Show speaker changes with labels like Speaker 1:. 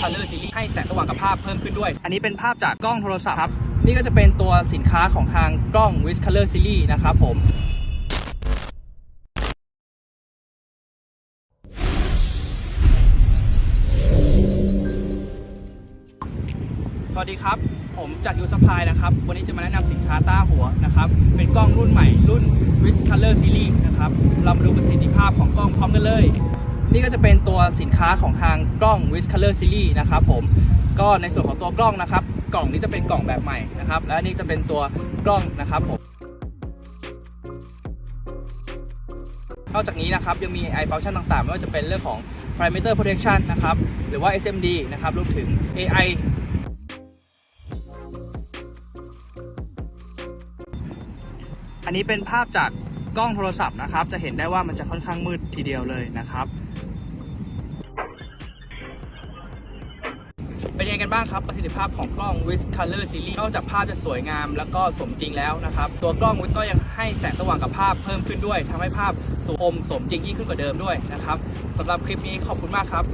Speaker 1: Color Series ให้แสงสว่างกับภาพเพิ่มขึ้นด้วย อันนี้เป็นภาพจากกล้องโทรศัพท์ครับ นี่ก็จะเป็นตัวสินค้าของทางกล้อง With Color Series นะครับผมสวัสดีครับ ผมจากยูสพายนะครับ วันนี้จะมาแนะนำสินค้าต้าหัวนะครับ เป็นกล้องรุ่นใหม่รุ่น Rich Color Series นะครับ เรามาดูประสิทธิภาพของกล้องพร้อมกันเลย นี่ก็จะเป็นตัวสินค้าของทางกล้อง Rich Color Series นะครับผมก็ในส่วนของตัวกล้องนะครับ กล่องนี้จะเป็นกล่องแบบใหม่นะครับ และนี่จะเป็นตัวกล้องนะครับผมนอกจากนี้นะครับยังมีไอฟังก์ชันต่างๆ ไม่ว่าจะเป็นเรื่องของ parameter protection นะครับ หรือว่า SMD นะครับรวมถึง AI อันนี้เป็นภาพจาก กล้องโทรศัพท์นะครับ จะเห็นได้ว่ามันจะค่อนข้างมืดทีเดียวเลยนะครับ เป็นยังไงกันบ้างครับประสิทธิภาพของกล้อง With Color Series นอกจากภาพจะสวยงามแล้วก็สมจริงแล้วนะครับ ตัวกล้อง With ก็ยังให้แสงสว่างกับภาพเพิ่มขึ้นด้วยทำให้ภาพสมสมจริงยิ่งขึ้นกว่าเดิมด้วยนะครับสำหรับคลิปนี้ขอบคุณมากครับ